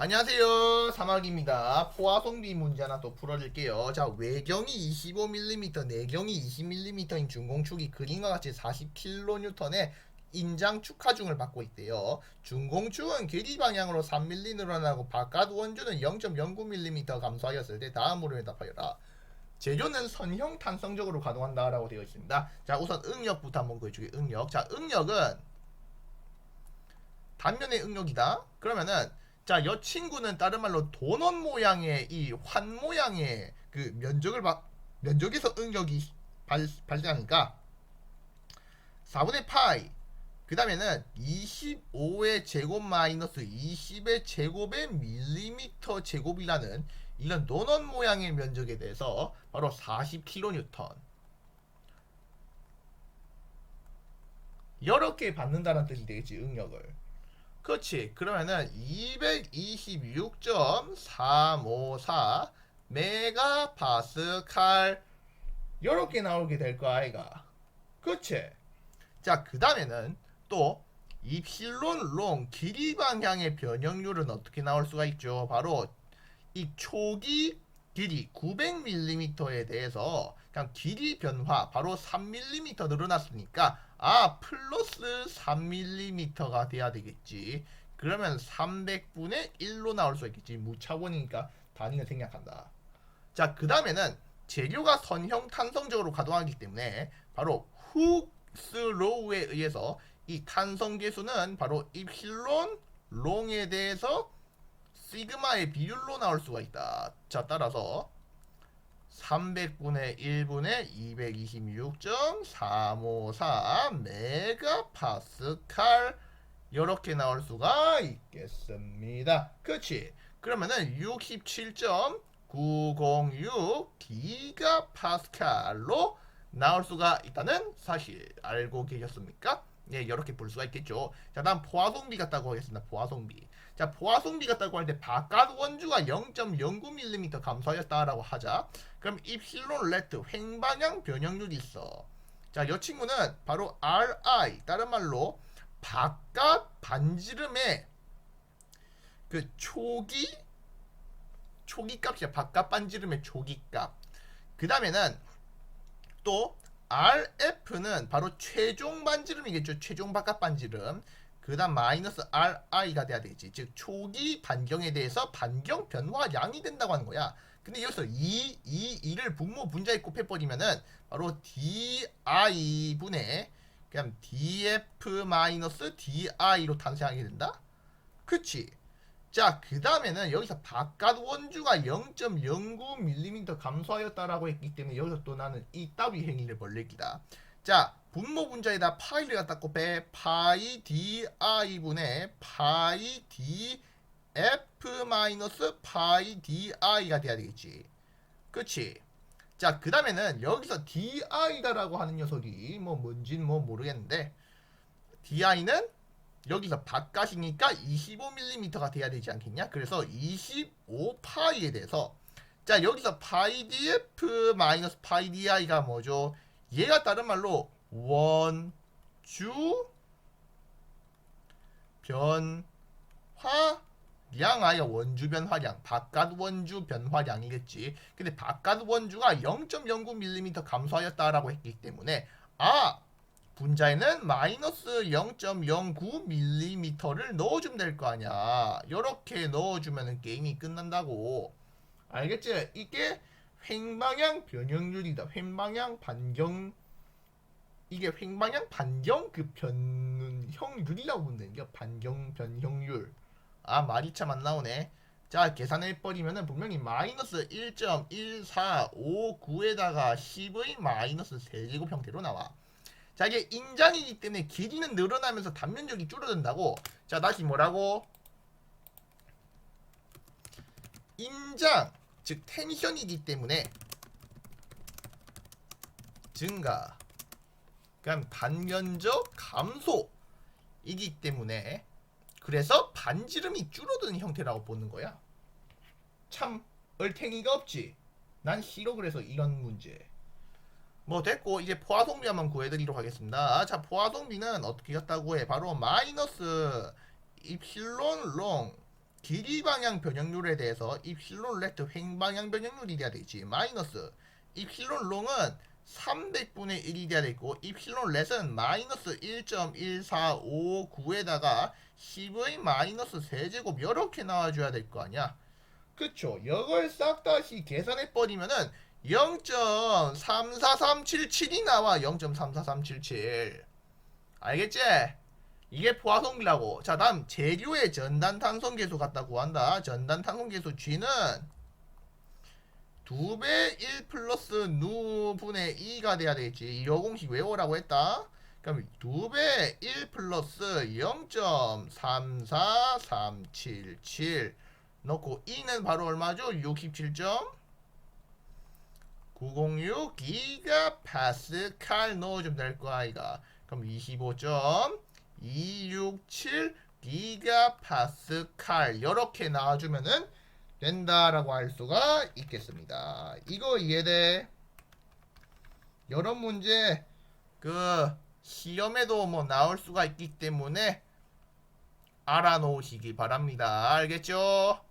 안녕하세요. 사막입니다. 포화송비 문제 하나 또 풀어줄게요. 자 외경이 25mm 내경이 20mm인 중공축이 그림과 같이 40kN의 인장 축하중을 받고 있대요. 중공축은 길이 방향으로 3mm 늘어나고 바깥 원주는 0.09mm 감소하였을 때 다음으로 해답하여라. 재료는 선형 탄성적으로 가동한다 라고 되어 있습니다. 자 우선 응력부터 한번 구해주게 응력. 자 응력은 단면의 응력이다. 그러면은 자, 여 친구는 다른 말로 도넛 모양의 이 환 모양의 그 면적을 막 면적에서 응력이 발, 발생하니까 4분의 파이. 그 다음에는 25의 제곱 마이너스 20의 제곱의 밀리미터 제곱이라는 이런 도넛 모양의 면적에 대해서 바로 40kN 여러 개 받는다는 뜻이 되겠지 응력을 그렇지. 그러면은 226.354 메가파스칼 이렇게 나오게 될 거 아이가. 그렇지. 자, 그 다음에는 또 입실론 롱 길이 방향의 변형률은 어떻게 나올 수가 있죠? 바로 이 초기 길이 900mm에 대해서 그냥 길이 변화 바로 3mm 늘어났으니까 아 플러스 3mm가 돼야 되겠지. 그러면 300분의 1로 나올 수 있겠지. 무차원이니까 단위는 생략한다. 자 그 다음에는 재료가 선형 탄성적으로 가동하기 때문에 바로 훅스로우에 의해서 이 탄성 계수는 바로 입실론 롱에 대해서 시그마의 비율로 나올 수가 있다. 자 따라서 300분의 1분의 226.354 메가파스칼 이렇게 나올 수가 있겠습니다. 그렇지? 그러면은 67.906 기가파스칼로 나올 수가 있다는 사실 알고 계셨습니까? 예, 이렇게 볼 수가 있겠죠. 자, 다음 포화송비 같다고 하겠습니다. 포화송비. 자, 포화송비 같다고 할 때 바깥 원주가 0.09mm 감소하였다라고 하자. 그럼 입실론 레트 횡방향 변형률이 있어. 자, 이 친구는 바로 RI, 다른 말로 바깥 반지름의 그 초기 초기 값이야. 바깥 반지름의 초기 값. 그 다음에는 또 RF는 바로 최종 반지름이겠죠. 최종 바깥 반지름. 그 다음 마이너스 RI가 돼야 되겠지. 즉 초기 반경에 대해서 반경 변화량이 된다고 하는 거야. 근데 여기서 2, 2, 2를 분모 분자에 곱해버리면은 바로 DI 분의 그냥 DF 마이너스 DI로 탄생하게 된다? 그치? 자, 그 다음에는 여기서 바깥 원주가 0.09mm 감소하였다라고 했기 때문에 여기서 또 나는 이 따위 행위를 벌릴 기다. 자, 분모 분자에다 파이를 갖다 곱해 파이 DI분의 파이 DF 마이너스 파이 DI가 돼야 되겠지. 그치? 자, 그 다음에는 여기서 DI다라고 하는 녀석이 뭐 뭔진 뭐 모르겠는데 DI는 여기서 바깥이니까 25mm가 돼야 되지 않겠냐? 그래서 25파이에 대해서 자 여기서 파이 df 마이너스 파이 di가 뭐죠? 얘가 다른 말로 원주 변화량 아야 원주 변화량 바깥 원주 변화량이겠지. 근데 바깥 원주가 0.09mm 감소하였다라고 했기 때문에 아 분자에는 마이너스 0.09mm를 넣어주면 될 거 아니야. 이렇게 넣어주면 게임이 끝난다고. 알겠지? 이게 횡방향 변형률이다. 횡방향 반경 이게 횡방향 반경 그 변형률이라고 보면 게 반경 변형률. 아 말이 참 안 나오네. 자 계산해 버리면은 분명히 마이너스 1.1459에다가 10의 마이너스 세제곱 형태로 나와. 자 이게 인장이기 때문에 길이는 늘어나면서 단면적이 줄어든다고. 자 다시 뭐라고? 인장 즉 텐션이기 때문에 증가 그럼 단면적 감소이기 때문에 그래서 반지름이 줄어드는 형태라고 보는 거야. 참 얼탱이가 없지. 난 싫어 그래서 이런 문제 뭐 됐고 이제 포화송비 한번 구해드리도록 하겠습니다. 자 포화송비는 어떻게 갔다고 해? 바로 마이너스 입실론 롱 길이 방향 변형률에 대해서 입실론 레트 횡 방향 변형률이 돼야 되지 마이너스 입실론 롱은 300분의 1이 돼야 되고 입실론 렛은 마이너스 1.1459에다가 10의 마이너스 세제곱 이렇게 나와줘야 될 거 아니야 그쵸 이걸 싹 다시 계산해 버리면은 0.34377이 나와 0.34377 알겠지? 이게 포화성비라고. 자, 다음 재료의 전단 탄성 계수 같다 구한다. 전단 탄성 계수 G는 2배 1 플러스 누 분의 2가 돼야 되겠지. 이 공식 외우라고 했다. 그럼 2배 1 플러스 0.34377 넣고 2는 바로 얼마죠? 67점 906 기가 파스칼 넣어주면 될 거야 이가 그럼 25점 267 기가 파스칼 이렇게 나와주면은 된다라고 할 수가 있겠습니다. 이거 이해돼? 여러 문제 그 시험에도 뭐 나올 수가 있기 때문에 알아놓으시기 바랍니다. 알겠죠?